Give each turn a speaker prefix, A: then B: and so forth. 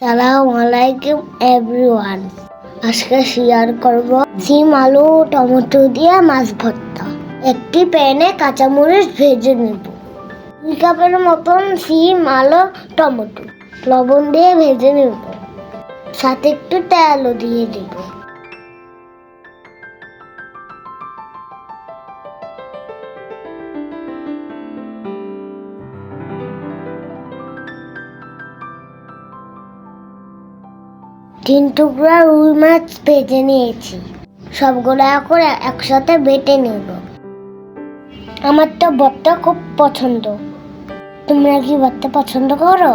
A: সালাম আলাইকুম এভরিওয়ান। আজকে শেয়ার করব সিম, আলু, টমেটো দিয়ে মাছ ভর্তা। একটি প্যানে কাঁচামরিচ ভেজে নেব। দুই কাপের মতন সিম, আলু, টমেটো। লবণ দিয়ে ভেজে নেব। সাথে একটু তেলও দিয়ে দেব। তিন টুকরা রুই মাছ ভেজে নিয়েছি। সবগুলো এখন একসাথে বেটে নেব। আমার তো ভর্তা খুব পছন্দ। তোমরা কি ভর্তা পছন্দ করো?